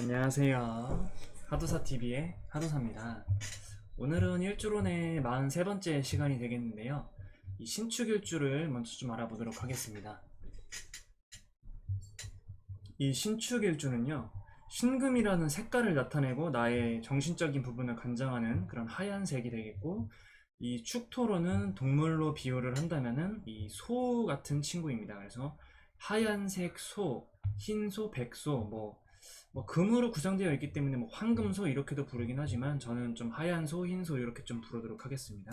안녕하세요. 하도사TV의 하도사입니다. 오늘은 일주론의 43번째 시간이 되겠는데요. 이 신축 일주를 먼저 좀 알아보도록 하겠습니다. 이 신축 일주는요, 신금이라는 색깔을 나타내고 나의 정신적인 부분을 관장하는 그런 하얀색이 되겠고, 이 축토로는 동물로 비유를 한다면은 이 소 같은 친구입니다. 그래서 하얀색 소, 흰소, 백소, 뭐, 뭐 금으로 구성되어 있기 때문에 뭐 황금소 이렇게도 부르긴 하지만 저는 좀 하얀 소, 흰소 이렇게 좀 부르도록 하겠습니다.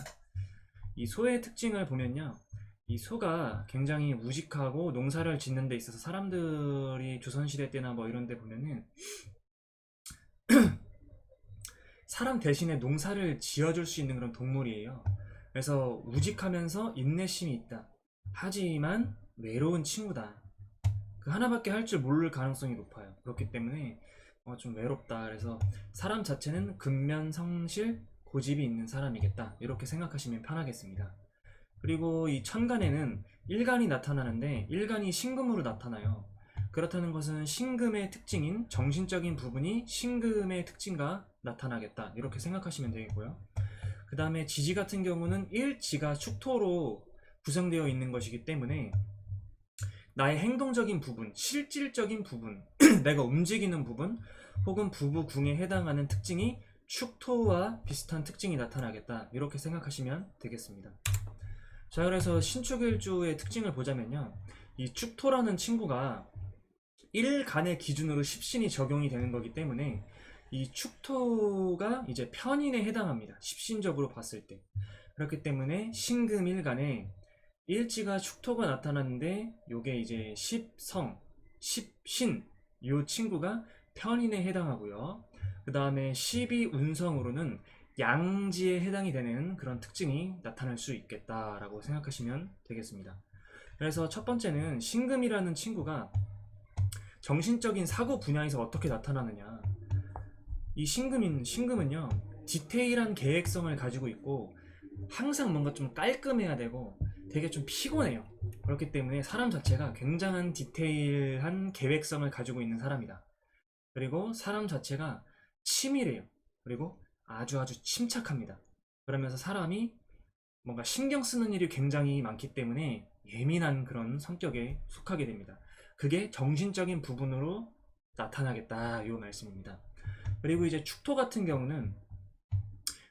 이 소의 특징을 보면요. 이 소가 굉장히 우직하고 농사를 짓는 데 있어서 사람들이 조선시대 때나 뭐 이런 데 보면은 사람 대신에 농사를 지어줄 수 있는 그런 동물이에요. 그래서 우직하면서 인내심이 있다. 하지만 외로운 친구다. 그 하나밖에 할 줄 모를 가능성이 높아요. 그렇기 때문에 어, 좀 외롭다. 그래서 사람 자체는 근면 성실 고집이 있는 사람이겠다. 이렇게 생각하시면 편하겠습니다. 그리고 이 천간에는 일간이 나타나는데 일간이 신금으로 나타나요. 그렇다는 것은 신금의 특징인 정신적인 부분이 신금의 특징과 나타나겠다. 이렇게 생각하시면 되겠고요. 그 다음에 지지 같은 경우는 일지가 축토로 구성되어 있는 것이기 때문에 나의 행동적인 부분, 실질적인 부분, 내가 움직이는 부분, 혹은 부부 궁에 해당하는 특징이 축토와 비슷한 특징이 나타나겠다. 이렇게 생각하시면 되겠습니다. 자, 그래서 신축일주의 특징을 보자면요. 이 축토라는 친구가 일간의 기준으로 십신이 적용이 되는 거기 때문에 이 축토가 이제 편인에 해당합니다. 십신적으로 봤을 때. 그렇기 때문에 신금일간에 일지가 축토가 나타났는데 요게 이제 십성, 십신 요 친구가 편인에 해당하고요. 그 다음에 십이 운성으로는 양지에 해당이 되는 그런 특징이 나타날 수 있겠다라고 생각하시면 되겠습니다. 그래서 첫 번째는 신금이라는 친구가 정신적인 사고 분야에서 어떻게 나타나느냐. 이 신금인 신금은요 디테일한 계획성을 가지고 있고 항상 뭔가 좀 깔끔해야 되고 되게 좀 피곤해요. 그렇기 때문에 사람 자체가 굉장한 디테일한 계획성을 가지고 있는 사람이다. 그리고 사람 자체가 치밀해요. 그리고 아주 아주 침착합니다. 그러면서 사람이 뭔가 신경 쓰는 일이 굉장히 많기 때문에 예민한 그런 성격에 속하게 됩니다. 그게 정신적인 부분으로 나타나겠다. 이 말씀입니다. 그리고 이제 축토 같은 경우는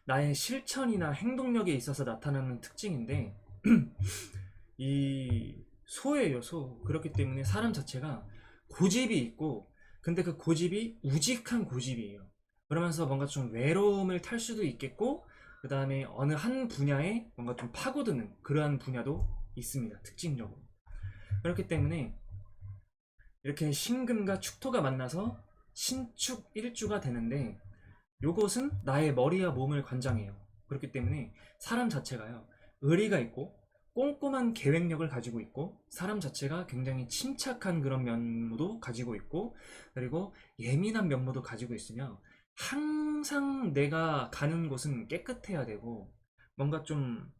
나의 실천이나 행동력에 있어서 나타나는 특징인데 이 소예요 소 그렇기 때문에 사람 자체가 고집이 있고 근데 그 고집이 우직한 고집이에요. 그러면서 뭔가 좀 외로움을 탈 수도 있겠고 그 다음에 어느 한 분야에 뭔가 좀 파고드는 그러한 분야도 있습니다 특징적으로. 그렇기 때문에 이렇게 신금과 축토가 만나서 신축 일주가 되는데 요것은 나의 머리와 몸을 관장해요. 그렇기 때문에 사람 자체가요 의리가 있고 꼼꼼한 계획력을 가지고 있고 사람 자체가 굉장히 침착한 그런 면모도 가지고 있고 그리고 예민한 면모도 가지고 있으며 항상 내가 가는 곳은 깨끗해야 되고 뭔가 좀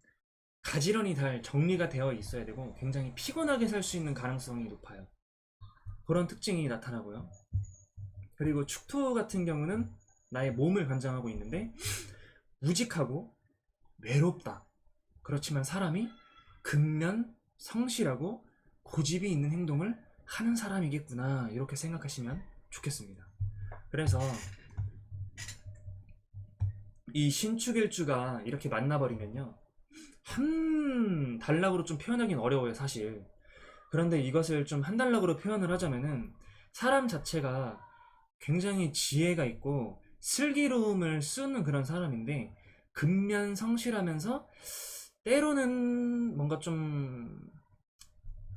가지런히 잘 정리가 되어 있어야 되고 굉장히 피곤하게 살 수 있는 가능성이 높아요. 그런 특징이 나타나고요. 그리고 축토 같은 경우는 나의 몸을 관장하고 있는데 우직하고 외롭다. 그렇지만 사람이 근면 성실하고 고집이 있는 행동을 하는 사람이겠구나 이렇게 생각하시면 좋겠습니다. 그래서 이 신축일주가 이렇게 만나버리면요 한 단락으로 좀 표현하기는 어려워요 사실 그런데 이것을 좀 한 단락으로 표현을 하자면은 사람 자체가 굉장히 지혜가 있고 슬기로움을 쓰는 그런 사람인데 근면 성실하면서 때로는 뭔가 좀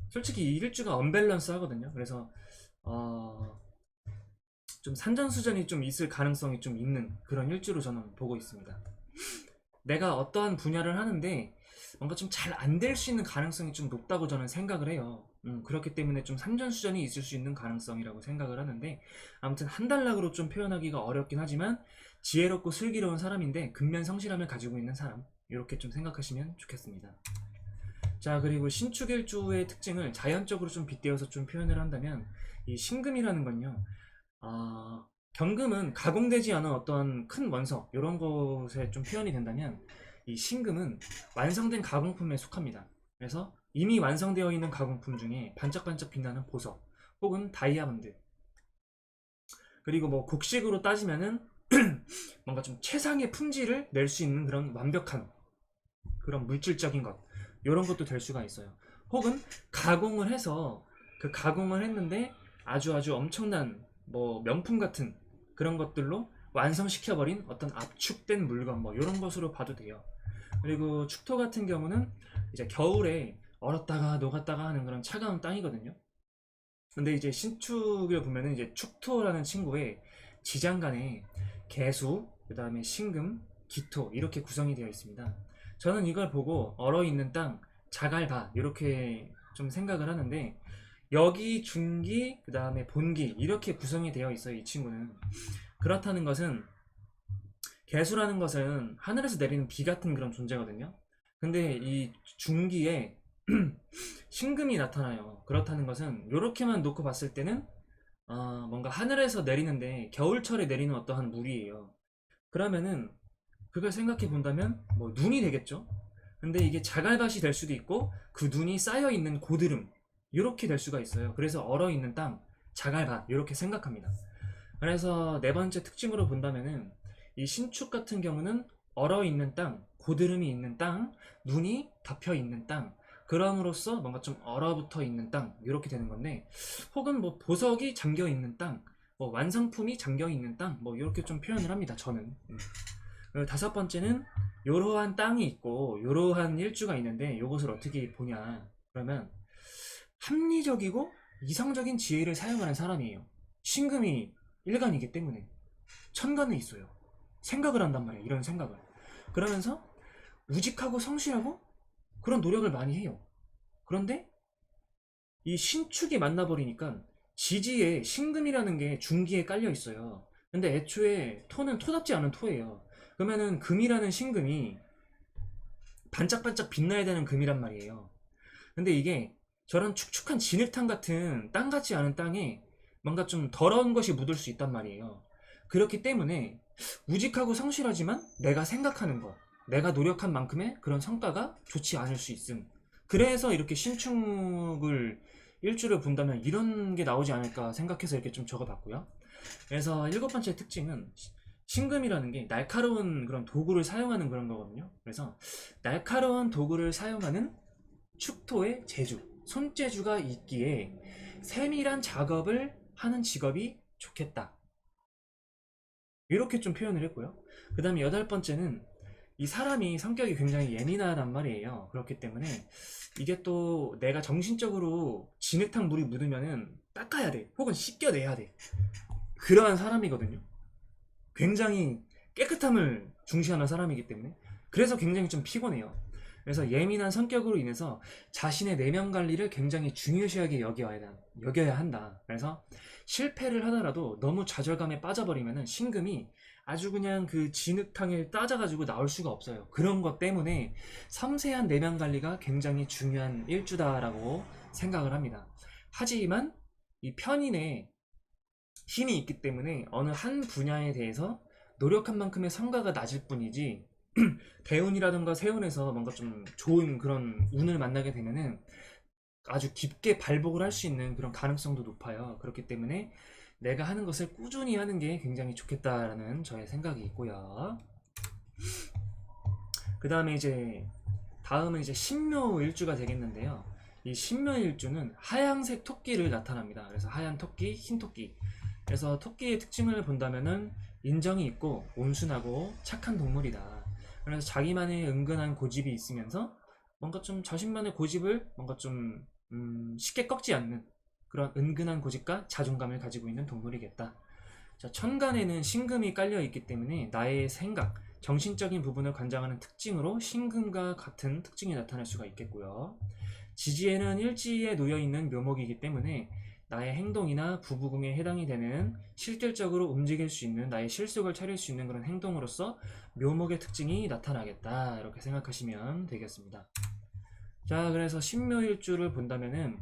솔직히 이 일주가 언밸런스 하거든요. 그래서 어, 좀 산전수전이 좀 있을 가능성이 좀 있는 그런 일주로 저는 보고 있습니다. 내가 어떠한 분야를 하는데 뭔가 좀 잘 안 될 수 있는 가능성이 좀 높다고 저는 생각을 해요. 음, 그렇기 때문에 좀 산전수전이 있을 수 있는 가능성이라고 생각을 하는데 아무튼 한 단락으로 좀 표현하기가 어렵긴 하지만 지혜롭고 슬기로운 사람인데 근면 성실함을 가지고 있는 사람 이렇게 좀 생각하시면 좋겠습니다. 자 그리고 신축일주의 특징을 자연적으로 좀 빗대어서 좀 표현을 한다면 이 신금이라는 건요 아, 경금은 가공되지 않은 어떤 큰 원석 이런 것에 좀 표현이 된다면 이 신금은 완성된 가공품에 속합니다. 그래서 이미 완성되어 있는 가공품 중에 반짝반짝 빛나는 보석 혹은 다이아몬드 그리고 뭐 곡식으로 따지면은 뭔가 좀 최상의 품질을 낼 수 있는 그런 완벽한 그런 물질적인 것 이런 것도 될 수가 있어요. 혹은 가공을 해서 그 가공을 했는데 아주 아주 엄청난 뭐 명품 같은 그런 것들로 완성시켜버린 어떤 압축된 물건 뭐 이런 것으로 봐도 돼요. 그리고 축토 같은 경우는 이제 겨울에 얼었다가 녹았다가 하는 그런 차가운 땅이거든요. 근데 이제 신축을 보면은 이제 축토라는 친구의 지장간에 개수, 그 다음에 신금, 기토 이렇게 구성이 되어 있습니다. 저는 이걸 보고 얼어 있는 땅, 자갈바 이렇게 좀 생각을 하는데 여기 중기, 그 다음에 본기 이렇게 구성이 되어 있어요. 이 친구는 그렇다는 것은 개수라는 것은 하늘에서 내리는 비 같은 그런 존재거든요. 근데 이 중기에 신금이 나타나요. 그렇다는 것은 이렇게만 놓고 봤을 때는 어, 뭔가 하늘에서 내리는데 겨울철에 내리는 어떠한 물이에요. 그러면은 그걸 생각해 본다면 뭐 눈이 되겠죠. 근데 이게 자갈밭이 될 수도 있고 그 눈이 쌓여 있는 고드름 이렇게 될 수가 있어요. 그래서 얼어 있는 땅 자갈밭 이렇게 생각합니다. 그래서 네 번째 특징으로 본다면은 이 신축 같은 경우는 얼어 있는 땅, 고드름이 있는 땅, 눈이 덮여 있는 땅, 그럼으로써 뭔가 좀 얼어붙어 있는 땅 이렇게 되는 건데 혹은 뭐 보석이 잠겨 있는 땅, 뭐 완성품이 잠겨 있는 땅, 뭐 이렇게 좀 표현을 합니다. 저는. 다섯 번째는 이러한 땅이 있고 이러한 일주가 있는데 이것을 어떻게 보냐 그러면 합리적이고 이성적인 지혜를 사용하는 사람이에요. 신금이 일간이기 때문에 천간에 있어요. 생각을 한단 말이에요. 이런 생각을. 그러면서 우직하고 성실하고 그런 노력을 많이 해요. 그런데 이 신축이 만나버리니까 지지에 신금이라는 게 중기에 깔려 있어요. 근데 애초에 토는 토답지 않은 토예요. 그러면은 금이라는 신금이 반짝반짝 빛나야 되는 금이란 말이에요. 근데 이게 저런 축축한 진흙탕 같은 땅 같지 않은 땅에 뭔가 좀 더러운 것이 묻을 수 있단 말이에요. 그렇기 때문에 우직하고 성실하지만 내가 생각하는 것, 내가 노력한 만큼의 그런 성과가 좋지 않을 수 있음. 그래서 이렇게 신축을 일주를 본다면 이런 게 나오지 않을까 생각해서 이렇게 좀 적어봤고요. 그래서 일곱 번째 특징은 신금이라는 게 날카로운 그런 도구를 사용하는 그런 거거든요. 그래서 날카로운 도구를 사용하는 축토의 재주, 손재주가 있기에 세밀한 작업을 하는 직업이 좋겠다. 이렇게 좀 표현을 했고요. 그 다음에 여덟 번째는 이 사람이 성격이 굉장히 예민하단 말이에요. 그렇기 때문에 이게 또 내가 정신적으로 진흙탕 물이 묻으면은 닦아야 돼. 혹은 씻겨내야 돼. 그러한 사람이거든요. 굉장히 깨끗함을 중시하는 사람이기 때문에. 그래서 굉장히 좀 피곤해요. 그래서 예민한 성격으로 인해서 자신의 내면 관리를 굉장히 중요시하게 여겨야. 여겨야 한다. 그래서 실패를 하더라도 너무 좌절감에 빠져버리면은 신금이 아주 그냥 그 진흙탕을 따져가지고 나올 수가 없어요. 그런 것 때문에 섬세한 내면 관리가 굉장히 중요한 일주다라고 생각을 합니다. 하지만 이 편인에 힘이 있기 때문에 어느 한 분야에 대해서 노력한 만큼의 성과가 낮을 뿐이지 대운이라든가 세운에서 뭔가 좀 좋은 그런 운을 만나게 되면은 아주 깊게 발복을 할 수 있는 그런 가능성도 높아요. 그렇기 때문에 내가 하는 것을 꾸준히 하는 게 굉장히 좋겠다라는 저의 생각이 있고요. 그 다음에 이제 다음은 이제 신묘 일주가 되겠는데요. 이 신묘 일주는 하얀색 토끼를 나타납니다. 그래서 하얀 토끼, 흰 토끼. 그래서 토끼의 특징을 본다면은 인정이 있고 온순하고 착한 동물이다. 그래서 자기만의 은근한 고집이 있으면서 뭔가 좀 자신만의 고집을 뭔가 좀 음, 쉽게 꺾지 않는 그런 은근한 고집과 자존감을 가지고 있는 동물이겠다. 자, 천간에는 신금이 깔려 있기 때문에 나의 생각, 정신적인 부분을 관장하는 특징으로 신금과 같은 특징이 나타날 수가 있겠고요. 지지에는 일지에 놓여 있는 묘목이기 때문에 나의 행동이나 부부궁에 해당이 되는 실질적으로 움직일 수 있는 나의 실속을 차릴 수 있는 그런 행동으로서 묘목의 특징이 나타나겠다 이렇게 생각하시면 되겠습니다. 자 그래서 신묘일주를 본다면은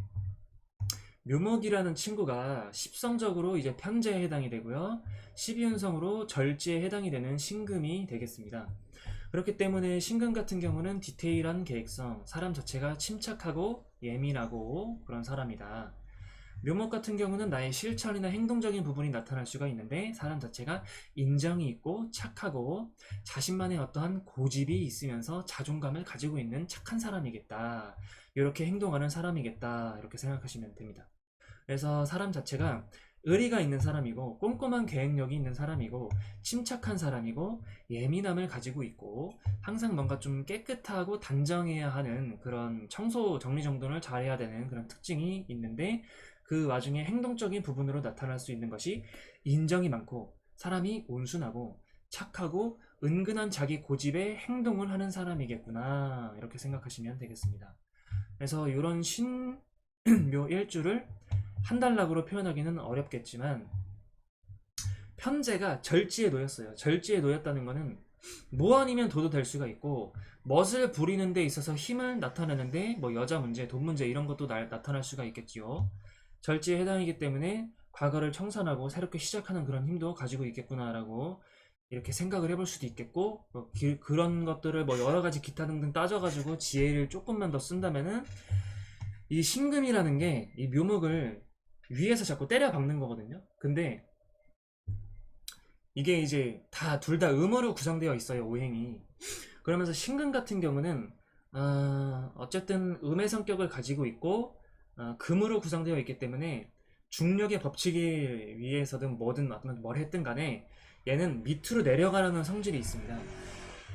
묘목이라는 친구가 십성적으로 이제 편제에 해당이 되고요. 12운성으로 절지에 해당이 되는 신금이 되겠습니다. 그렇기 때문에 신금 같은 경우는 디테일한 계획성, 사람 자체가 침착하고 예민하고 그런 사람이다. 묘목 같은 경우는 나의 실천이나 행동적인 부분이 나타날 수가 있는데 사람 자체가 인정이 있고 착하고 자신만의 어떠한 고집이 있으면서 자존감을 가지고 있는 착한 사람이겠다. 이렇게 행동하는 사람이겠다. 이렇게 생각하시면 됩니다. 그래서 사람 자체가 의리가 있는 사람이고 꼼꼼한 계획력이 있는 사람이고 침착한 사람이고 예민함을 가지고 있고 항상 뭔가 좀 깨끗하고 단정해야 하는 그런 청소 정리정돈을 잘해야 되는 그런 특징이 있는데 그 와중에 행동적인 부분으로 나타날 수 있는 것이 인정이 많고 사람이 온순하고 착하고 은근한 자기 고집에 행동을 하는 사람이겠구나 이렇게 생각하시면 되겠습니다. 그래서 이런 신묘 일주를 한 달락으로 표현하기는 어렵겠지만 편제가 절지에 놓였어요. 절지에 놓였다는 거는 뭐 아니면 도도 될 수가 있고 멋을 부리는 데 있어서 힘을 나타내는데 뭐 여자 문제, 돈 문제 이런 것도 나, 나타날 수가 있겠지요. 절지에 해당이기 때문에 과거를 청산하고 새롭게 시작하는 그런 힘도 가지고 있겠구나라고 이렇게 생각을 해볼 수도 있겠고 뭐 기- 그런 것들을 뭐 여러 가지 기타 등등 따져가지고 지혜를 조금만 더 쓴다면은 이 신금이라는 게 이 묘목을 위에서 자꾸 때려 박는 거거든요. 근데 이게 이제 다 둘다 음으로 구성되어 있어요 오행이. 그러면서 신금 같은 경우는 어, 어쨌든 음의 성격을 가지고 있고 어, 금으로 구성되어 있기 때문에 중력의 법칙에 위해서든 뭐든 뭘 했든 간에 얘는 밑으로 내려가려는 성질이 있습니다.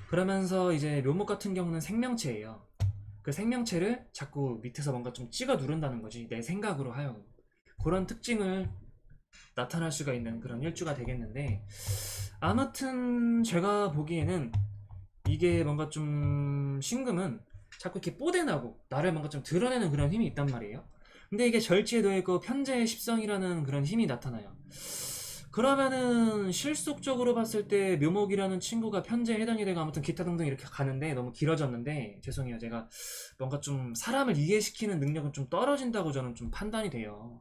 그러면서 이제 묘목 같은 경우는 생명체예요. 그 생명체를 자꾸 밑에서 뭔가 좀 찍어 누른다는 거지 내 생각으로 하여금 그런 특징을 나타날 수가 있는 그런 일주가 되겠는데 아무튼 제가 보기에는 이게 뭔가 좀 신금은 자꾸 이렇게 뽀대나고 나를 뭔가 좀 드러내는 그런 힘이 있단 말이에요. 근데 이게 절지에 놓여있고 편재의 십성이라는 그런 힘이 나타나요. 그러면은 실속적으로 봤을 때 묘목이라는 친구가 편재에 해당이 되고 아무튼 기타 등등 이렇게 가는데 너무 길어졌는데 죄송해요 제가 뭔가 좀 사람을 이해시키는 능력은 좀 떨어진다고 저는 좀 판단이 돼요.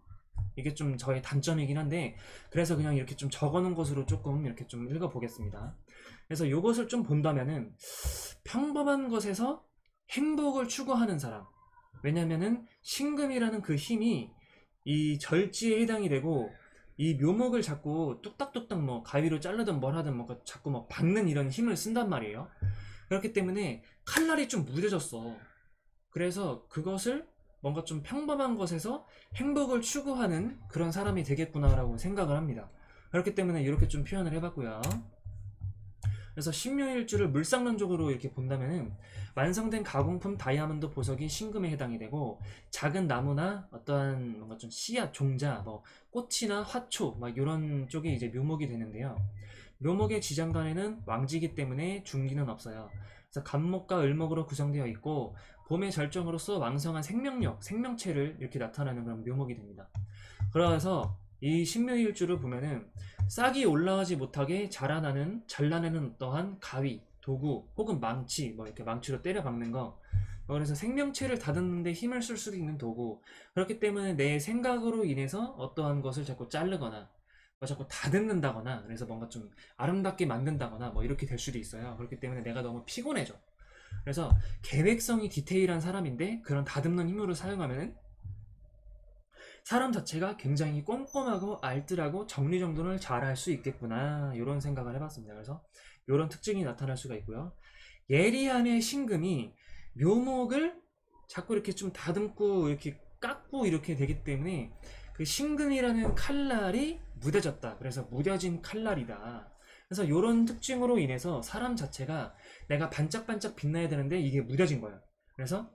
이게 좀 저의 단점이긴 한데 그래서 그냥 이렇게 좀 적어놓은 것으로 조금 이렇게 좀 읽어보겠습니다. 그래서 이것을 좀 본다면은 평범한 것에서 행복을 추구하는 사람. 왜냐면은 신금이라는 그 힘이 이 절지에 해당이 되고 이 묘목을 자꾸 뚝딱뚝딱 뭐 가위로 자르든 뭘 하든 뭔가 자꾸 막 박는 이런 힘을 쓴단 말이에요. 그렇기 때문에 칼날이 좀 무뎌졌어. 그래서 그것을 뭔가 좀 평범한 것에서 행복을 추구하는 그런 사람이 되겠구나라고 생각을 합니다. 그렇기 때문에 이렇게 좀 표현을 해봤고요. 그래서 신묘일주를 물상론적으로 이렇게 본다면은 완성된 가공품 다이아몬드 보석이 신금에 해당이 되고 작은 나무나 어떠한 뭔가 좀 씨앗, 종자, 뭐 꽃이나 화초 막 이런 쪽이 이제 묘목이 되는데요. 묘목의 지장간에는 왕지기 때문에 중기는 없어요. 그래서 간목과 을목으로 구성되어 있고 봄의 절정으로서 왕성한 생명력, 생명체를 이렇게 나타나는 그런 묘목이 됩니다. 그래서 이 신묘일주를 보면은 싹이 올라가지 못하게 자라나는 잘라내는 어떠한 가위, 도구 혹은 망치 뭐 이렇게 망치로 때려 박는 거. 어, 그래서 생명체를 다듬는데 힘을 쓸 수도 있는 도구. 그렇기 때문에 내 생각으로 인해서 어떠한 것을 자꾸 자르거나 뭐 자꾸 다듬는다거나 그래서 뭔가 좀 아름답게 만든다거나 뭐 이렇게 될 수도 있어요. 그렇기 때문에 내가 너무 피곤해져. 그래서 계획성이 디테일한 사람인데 그런 다듬는 힘으로 사용하면은 사람 자체가 굉장히 꼼꼼하고 알뜰하고 정리정돈을 잘 할 수 있겠구나 이런 생각을 해봤습니다. 그래서 이런 특징이 나타날 수가 있고요. 예리함의 신금이 묘목을 자꾸 이렇게 좀 다듬고 이렇게 깎고 이렇게 되기 때문에 그 신금이라는 칼날이 무뎌졌다. 그래서 무뎌진 칼날이다. 그래서 이런 특징으로 인해서 사람 자체가 내가 반짝반짝 빛나야 되는데 이게 무뎌진 거예요. 그래서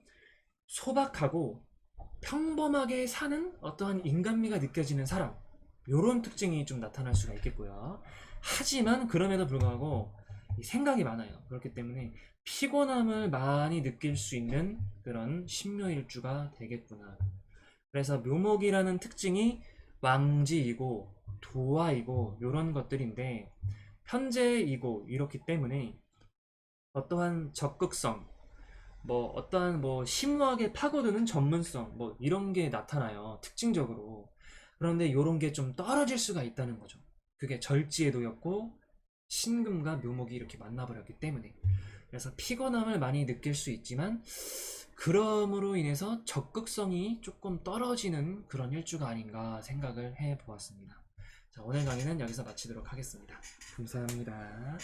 소박하고 평범하게 사는 어떠한 인간미가 느껴지는 사람 이런 특징이 좀 나타날 수가 있겠고요. 하지만 그럼에도 불구하고 이 생각이 많아요. 그렇기 때문에 피곤함을 많이 느낄 수 있는 그런 신묘일주가 되겠구나. 그래서 묘목이라는 특징이 왕지이고 도화이고 이런 것들인데 현재이고 이렇기 때문에 어떠한 적극성 뭐 어떠한 뭐 심오하게 파고드는 전문성 뭐 이런 게 나타나요. 특징적으로. 그런데 이런 게 좀 떨어질 수가 있다는 거죠. 그게 절지에 놓였고 신금과 묘목이 이렇게 만나버렸기 때문에. 그래서 피곤함을 많이 느낄 수 있지만 그럼으로 인해서 적극성이 조금 떨어지는 그런 일주가 아닌가 생각을 해 보았습니다. 자, 오늘 강의는 여기서 마치도록 하겠습니다. 감사합니다.